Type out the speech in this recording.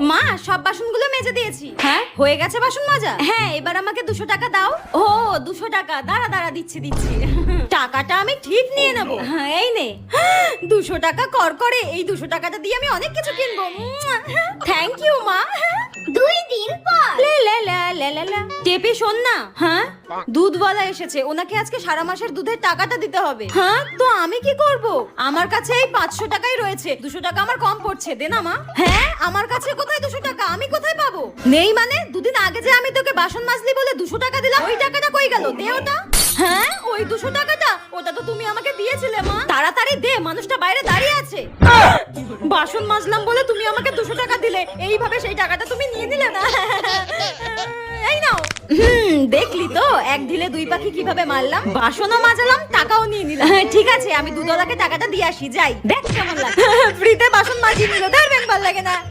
মা সব বাসনগুলো মেজে দিয়েছি। হ্যাঁ? হয়ে গেছে বাসন মাজা? হ্যাঁ। এবার আমাকে দুশো টাকা দাও। ও দুশো টাকা দাঁড়া দাঁড়া দিচ্ছি দিচ্ছি। টাকাটা আমি ঠিক নিয়ে নেব। হ্যাঁ এই নে। দুশো টাকা কর করে এই দুশো টাকাটা দিয়ে আমি অনেক কিছু কিনবো। থ্যাংক ইউ মা। লা। শোন না। হ্যাঁ? দুধওয়ালা এসেছে। ওনাকে আজকে সারা মাসের দুধের টাকাটা দিতে হবে। হ্যাঁ? তো আমি কি করব? আমার কাছে এই পাঁচশো টাকাই রয়েছে। দুশো টাকা আমার কম পড়ছে। দে না মা। হ্যাঁ? আমার কাছে কোথায় দুশো টাকা? আমি কোথায় পাবো? নেই মানে? দুদিন আগে যে আমি তোকে বাসন মাজলি বলে দুশো টাকা দিলাম ওই টাকাটা কই গেল? দে ওটা। হ্যাঁ? ওই দুশো টাকাটা? ওটা তো তুমি আমাকে দিয়েছিলে মা। তাড়াতাড়ি দে মানুষটা বাইরে দাঁড়িয়ে আছে। বাসন মাজলাম বলে তুমি আমাকে দুশো টাকা দিলে। এইভাবে সেই টাকাটা তুমি নিয়ে নিলে না? হুম দেখলি তো? এক ঢিলে দুই পাখি কীভাবে মারলাম? বাসনও মাজালাম টাকাও নিয়ে নিলাম। ঠিক আছে আমি দুদলাকে টাকাটা দিয়ে আসি যাই। দেখ কেমন লাগে। ফ্রিতে বাসন মাজিয়ে নিল ধরবেন ভালো লাগে না।